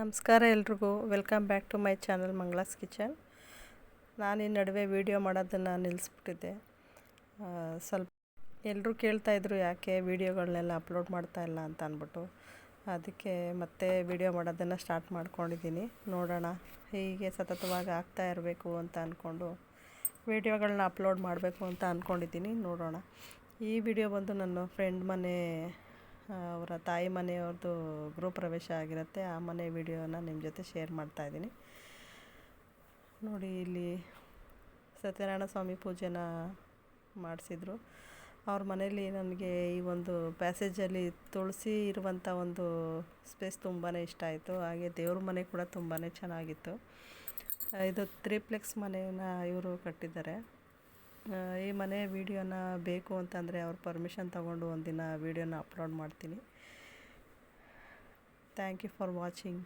ನಮಸ್ಕಾರ ಎಲ್ರಿಗೂ. Welcome back to my channel Mangala's kitchen ನಾನು ಈ ನಡುವೆ ವೀಡಿಯೋ ಮಾಡೋದನ್ನು ನಿಲ್ಲಿಸ್ಬಿಟ್ಟಿದ್ದೆ ಸ್ವಲ್ಪ ಎಲ್ಲರೂ ಕೇಳ್ತಾಯಿದ್ರು ಯಾಕೆ ವೀಡಿಯೋಗಳನ್ನೆಲ್ಲ ಅಪ್ಲೋಡ್ ಮಾಡ್ತಾ ಇಲ್ಲ ಅಂತ ಅಂದ್ಬಿಟ್ಟು. ಅದಕ್ಕೆ ಮತ್ತೆ ವೀಡಿಯೋ ಮಾಡೋದನ್ನು ಸ್ಟಾರ್ಟ್ ಮಾಡ್ಕೊಂಡಿದ್ದೀನಿ. ನೋಡೋಣ ಹೀಗೆ ಸತತವಾಗಿ ಆಗ್ತಾ ಇರಬೇಕು ಅಂತ ಅಂದ್ಕೊಂಡು ವೀಡಿಯೋಗಳನ್ನ ಅಪ್ಲೋಡ್ ಮಾಡಬೇಕು ಅಂತ ಅಂದ್ಕೊಂಡಿದ್ದೀನಿ ನೋಡೋಣ. ಈ ವಿಡಿಯೋ ಬಂದು ನನ್ನ ಫ್ರೆಂಡ್ ಮನೆ ಅವರ ತಾಯಿ ಮನೆಯವ್ರದ್ದು ಗೃಹಪ್ರವೇಶ ಆಗಿರುತ್ತೆ. ಆ ಮನೆ ವಿಡಿಯೋನ ನಿಮ್ಮ ಜೊತೆ ಶೇರ್ ಮಾಡ್ತಾ ಇದ್ದೀನಿ. ನೋಡಿ, ಇಲ್ಲಿ ಸತ್ಯನಾರಾಯಣ ಸ್ವಾಮಿ ಪೂಜೆನ ಮಾಡಿಸಿದ್ರು. ಅವ್ರ ಮನೇಲಿ ನನಗೆ ಈ ಒಂದು ಪ್ಯಾಸೇಜಲ್ಲಿ ತುಳಸಿ ಇರುವಂಥ ಒಂದು ಸ್ಪೇಸ್ ತುಂಬಾ ಇಷ್ಟ ಆಯಿತು. ಹಾಗೆ ದೇವ್ರ ಮನೆ ಕೂಡ ತುಂಬಾ ಚೆನ್ನಾಗಿತ್ತು. ಇದು ತ್ರಿಪ್ಲೆಕ್ಸ್ ಮನೆಯನ್ನು ಇವರು ಕಟ್ಟಿದ್ದಾರೆ. ಈ ಮನೆ ವೀಡಿಯೋನ ಬೇಕು ಅಂತಂದರೆ ಅವ್ರ ಪರ್ಮಿಷನ್ ತೊಗೊಂಡು ಒಂದಿನ ವೀಡಿಯೋನ ಅಪ್ಲೋಡ್ ಮಾಡ್ತೀನಿ. Thank you for watching